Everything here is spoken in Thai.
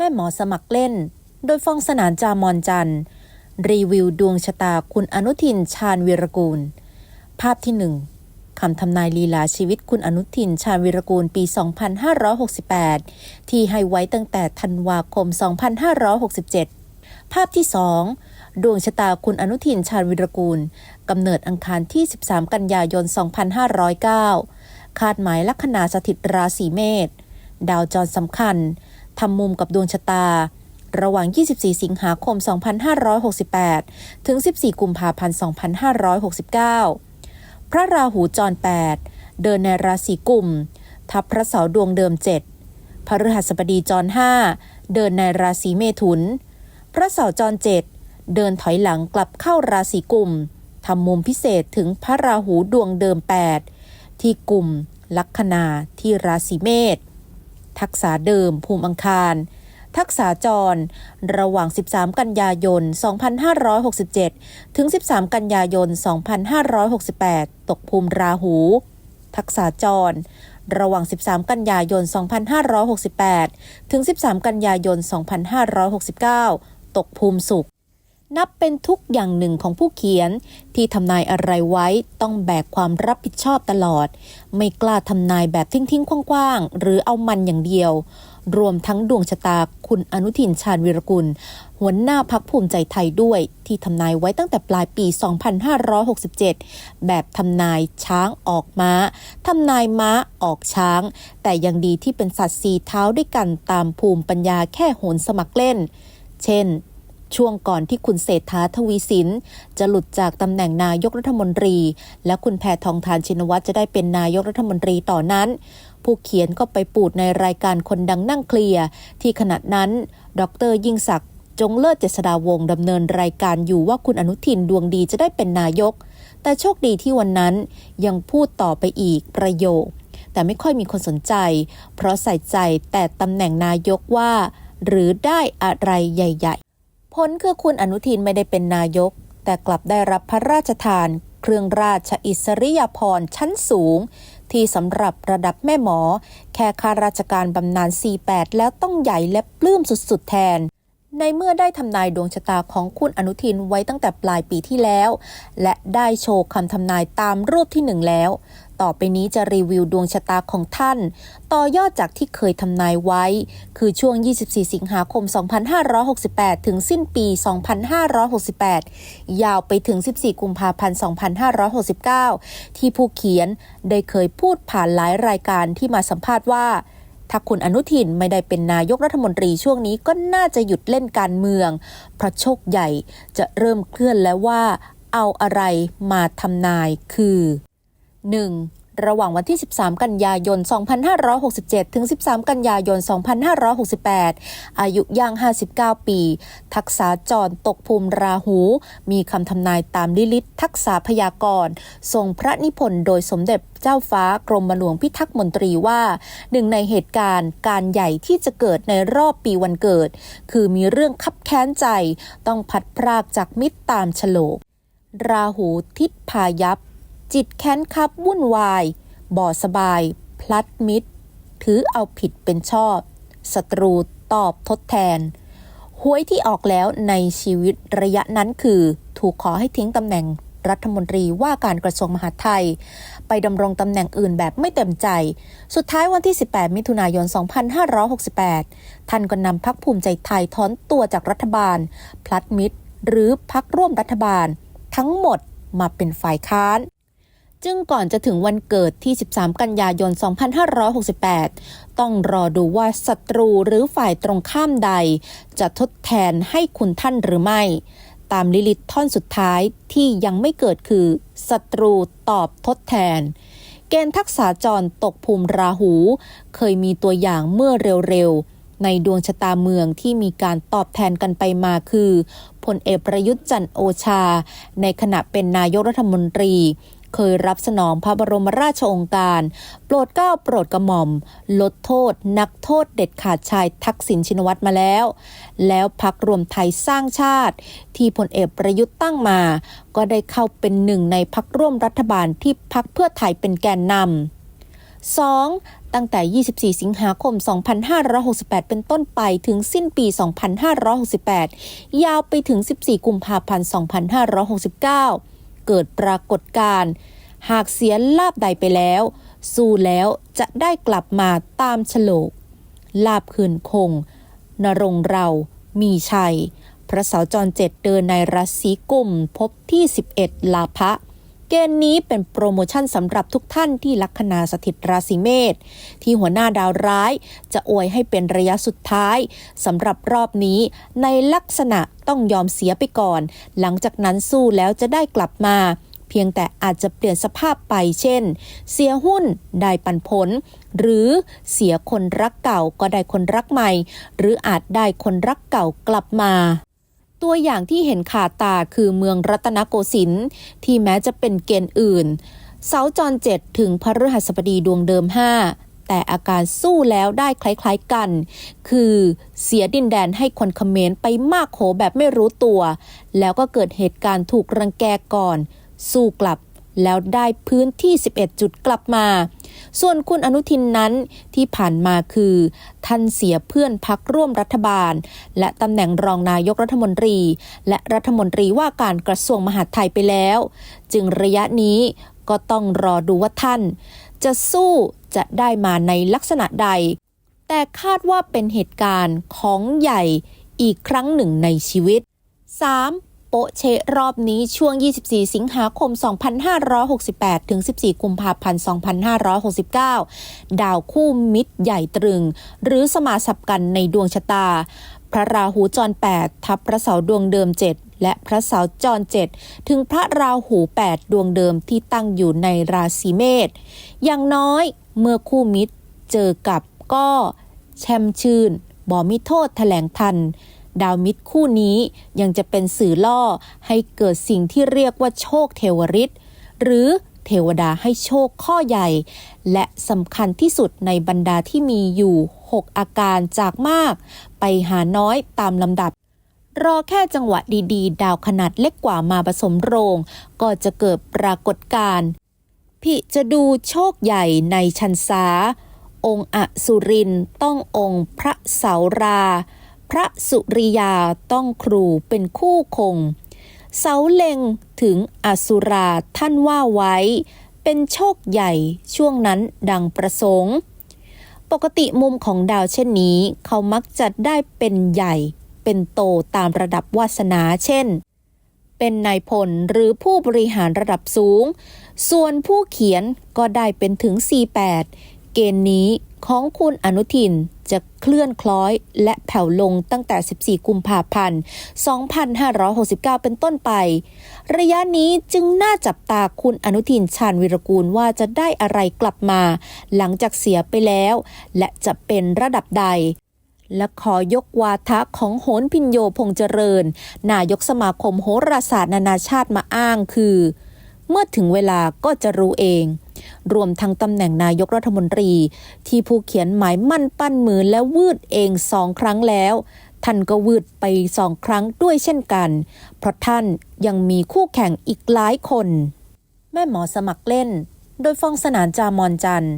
แม่หมอสมัครเล่น โดยฟองสนานจามอนจันรีวิวดวงชะตาคุณอนุทินชาญวีรกูล ภาพที่หนึ่งคำทำนายลีลาชีวิตคุณอนุทินชาญวีรกูลปี 2568 ที่ให้ไว้ตั้งแต่ธันวาคม 2567 ภาพที่ 2 ดวงชะตาคุณอนุทินชาญวีรกูลกำเนิดอังคารที่ 13 กันยายน 2509 คาดหมายลัคนาสถิตราศีเมษ ดาวจรสำคัญ ทำมุมกับดวงชะตา ระหว่าง 24 สิงหาคม 2568 ถึง 14 กุมภาพันธ์ 2569 พระราหูจร 8 เดินในราศีกุม ทับพระเสาร์ดวงเดิม 7 พระฤหัสบดีจร 5 เดินในราศีเมถุน พระเสาร์จร 7 เดินถอยหลังกลับเข้าราศีกุมทำมุมพิเศษถึงพระราหูดวงเดิม 8 ที่กุมลัคนาที่ราศีเมษ ทักษะเดิม ภูมิอังคาร ทักษะจร ระหว่าง 13 กันยายน 2567 ถึง 13 กันยายน 2568 ตกภูมิราหู ทักษะจร ระหว่าง 13 กันยายน 2568 ถึง 13 กันยายน 2569 ตกภูมิสุข นับเป็นทุกอย่างหนึ่งของผู้เขียน ที่ทำนายอะไรไว้ต้องแบกความรับผิดชอบตลอด ไม่กล้าทำนายแบบทิ้งๆคว้างๆ หรือเอามันอย่างเดียว รวมทั้งดวงชะตาคุณอนุทินชาญวิรกุล หัวหน้าพักภูมิใจไทยด้วย ที่ทำนายไว้ตั้งแต่ปลายปี 2567 แบบทำนายช้างออกม้าทำนายม้าออกช้าง แต่ยังดีที่เป็นสัตว์สีเท้าด้วยกันตามภูมิปัญญาแค่โหนสมัครเล่น เช่น ช่วงก่อนที่คุณเศรษฐาทวีสิน จะหลุดจากตำแหน่งนายกรัฐมนตรี และคุณแพทองทานชินวัตรจะได้เป็นนายกรัฐมนตรีต่อนั้น ผู้เขียนก็ไปปูดในรายการคนดังนั่งเคลียร์ที่ขณะนั้น ดรยิ่งศักดิ์จงเลิศเจษดาวงดำเนินรายการอยู่ว่าคุณอนุทินดวงดีจะได้เป็นนายก แต่โชคดีที่วันนั้นยังพูดต่อไปอีกประโยค แต่ไม่ค่อยมีคนสนใจ เพราะใส่ใจแต่ตำแหน่งนายกว่า หรือได้อะไรใหญ่ ผลคือคุณอนุทินไม่ได้เป็นนายก แต่กลับได้รับพระราชทาน เครื่องราชอิสริยาภรณ์ชั้นสูง ที่สำหรับระดับแม่หมอ แค่ข้าราชการบำนาญ 48 แล้วต้องใหญ่และปลื้มสุดๆแทนในเมื่อได้ทำนายดวงชะตาของคุณอนุทินไว้ตั้งแต่ปลายปีที่แล้ว และได้โชว์คำทำนายตามรูปที่หนึ่งแล้ว ต่อไปนี้จะรีวิวดวงชะตาของท่าน ต่อยอดจากที่เคยทำนายไว้ คือช่วง 24 สิงหาคม 2568 ถึงสิ้นปี 2568 ยาวไปถึง 14 กุมภาพันธ์ 2569 ที่ผู้เขียนได้เคยพูดผ่านหลายรายการที่มาสัมภาษณ์ว่าถ้าคุณอนุทินไม่ได้เป็นนายกรัฐมนตรีช่วงนี้ก็น่าจะหยุดเล่นการเมือง เพราะโชคใหญ่จะเริ่มเคลื่อนแล้วว่า เอาอะไรมาทำนายคือ 1. ระหว่างวันที่ 13 กันยายน 2567 ถึง 13 กันยายน 2568 อายุย่าง 59 ปี ทักษาจรตกภูมิราหู มีคำทำนายตามลิลิตทักษาพยากรณ์ทรงพระนิพนธ์โดยสมเด็จเจ้าฟ้ากรมหลวงพิทักษ์มนตรีว่าหนึ่งในเหตุการณ์การใหญ่ที่จะเกิดในรอบปีวันเกิด คือมีเรื่องคับแค้นใจ ต้องพัดพรากจากมิตรตามฉลก ราหูทิศพายับ จิตแค้นคับวุ่นวาย บ่อสบาย พลัดมิตร ถือเอาผิดเป็นชอบ ศัตรูตอบทดแทนหวยที่ออกแล้วในชีวิตระยะนั้นคือ ถูกขอให้ทิ้งตำแหน่งรัฐมนตรีว่าการกระทรวงมหาดไทย ไปดำรงตำแหน่งอื่นแบบไม่เต็มใจ สุดท้ายวันที่ 18 มิถุนายน 2568 ท่านก็นำพักภูมิใจไทยถอนตัวจากรัฐบาล พลัดมิตร หรือพักร่วมรัฐบาล ทั้งหมดมาเป็นฝ่ายค้าน จึงก่อนจะถึงวันเกิดที่ 13 กันยายน 2568 ต้องรอดูว่าศัตรูหรือฝ่ายตรงข้ามใด จะทดแทนให้คุณท่านหรือไม่ ตามลิลิตท่อนสุดท้ายที่ยังไม่เกิดคือศัตรูตอบทดแทน เกณฑ์ทักษาจรตกภูมิราหู เคยมีตัวอย่างเมื่อเร็วๆ ในดวงชะตาเมืองที่มีการตอบแทนกันไปมาคือพลเอกประยุทธ์จันโอชา ในขณะเป็นนายกรัฐมนตรี เคยรับสนองพระบรมราชโองการ โปรดเกล้าโปรดกระหม่อม ลดโทษ นักโทษเด็ดขาดชายทักษิณชินวัตรมาแล้ว แล้วพักรวมไทยสร้างชาติ ที่พลเอกประยุทธ์ตั้งมา ก็ได้เข้าเป็นหนึ่งในพักร่วมรัฐบาลที่พักเพื่อไทยเป็นแกนนำ 2. ตั้งแต่ 24 สิงหาคม 2568 เป็นต้นไปถึงสิ้นปี 2568 ยาวไปถึง 14 กุมภาพันธ์ 2569 เกิดปรากฏการณ์หากเสียลาบใดไปแล้ว สู้แล้วจะได้กลับมาตามฉลก ลาบคืนคง นรงเรามีชัย พระเสาจรเจ็ดเดินในราศีกุมพบที่ 11 ลาภะ เกณฑ์นี้เป็นโปรโมชั่นสำหรับทุกท่านที่ลัคนาสถิตราศีเมษที่หัวหน้าดาวร้าย จะอวยให้เป็นระยะสุดท้ายสำหรับรอบนี้ ในลักษณะต้องยอมเสียไปก่อน หลังจากนั้นสู้แล้วจะได้กลับมาเพียงแต่อาจจะเปลี่ยนสภาพไปเช่น เสียหุ้นได้ปันผล หรือเสียคนรักเก่าก็ได้คนรักใหม่ หรืออาจได้คนรักเก่ากลับมา ตัวอย่างที่เห็นขาตาคือเมืองรัตนโกสินทร์ที่แม้จะเป็นเกณฑ์อื่น เสาจรเจ็ดถึงพฤหัสบดีดวงเดิม 5 แต่อาการสู้แล้วได้คล้ายๆกัน คือเสียดินแดนให้คนเขมรไปมากโขแบบไม่รู้ตัว แล้วก็เกิดเหตุการณ์ถูกรังแกก่อน สู้กลับแล้วได้พื้นที่ 11 จุดกลับมา ส่วนคุณอนุทินนั้นที่ผ่านมาคือ ท่านเสียเพื่อนพักร่วมรัฐบาล และตำแหน่งรองนายกรัฐมนตรี และรัฐมนตรีว่าการกระทรวงมหาดไทยไปแล้ว จึงระยะนี้ก็ต้องรอดูว่าท่าน จะสู้จะได้มาในลักษณะใด แต่คาดว่าเป็นเหตุการณ์ของใหญ่อีกครั้งหนึ่งในชีวิต 3. โปะเชะรอบนี้ช่วง 24 สิงหาคม 2568 ถึง 14 กุมภาพันธ์ 2569 ดาวคู่มิตรใหญ่ตรึง หรือสมาสับกันในดวงชะตา พระราหูจร 8 ทับพระเสาดวงเดิม 7และพระเสาจร7ถึงพระราหู 8 ดวงเดิมที่ตั้งอยู่ในราศีเมษอย่างน้อยเมื่อคู่มิตรเจอกับก็แช่มชื่นบ่มีโทษแถลงทัน ดาวมิตรคู่นี้ยังจะเป็นสื่อล่อให้เกิดสิ่งที่เรียกว่าโชคเทวริตหรือเทวดาให้โชคข้อใหญ่ และสำคัญที่สุดในบรรดาที่มีอยู่ 6 อาการจากมาก ไปหาน้อยตามลำดับ รอแค่จังหวะดีๆ ดาวขนาดเล็กกว่ามาผสมโรง ก็จะเกิดปรากฏการณ์พิจะดูโชคใหญ่ในชันษาองค์อสุรินต้ององค์พระเสารา พระสุริยาต้องครูเป็นคู่คง เสาเล็งถึงอสุราท่านว่าไว้ เป็นโชคใหญ่ช่วงนั้นดังประสงค์ ปกติมุมของดาวเช่นนี้ เขามักจะได้เป็นใหญ่ เป็นโตตามระดับวาสนาเช่น เป็นนายพลหรือผู้บริหารระดับสูง ส่วนผู้เขียนก็ได้เป็นถึง 48 เกณฑ์นี้ของคุณอนุทินจะเคลื่อนคล้อยและแผ่วลงตั้งแต่ 14 กุมภาพันธ์ 2569 เป็นต้นไป ระยะนี้จึงน่าจับตาคุณอนุทินชาญวิรกูลว่าจะได้อะไรกลับมา หลังจากเสียไปแล้ว และจะเป็นระดับใด และขอยกวาทะของโหนพินโยพงเจริญ นายกสมาคมโหราศาสตร์นานาชาติมาอ้างคือ เมื่อถึงเวลาก็จะรู้เอง รวมทั้งตำแหน่งนายกรัฐมนตรี ที่ผู้เขียนหมายมั่นปั้นมือและวืดเองสองครั้งแล้ว ท่านก็วืดไปสองครั้งด้วยเช่นกัน เพราะท่านยังมีคู่แข่งอีกหลายคน แม่หมอสมัครเล่น โดยฟองสนานจามอนจันทร์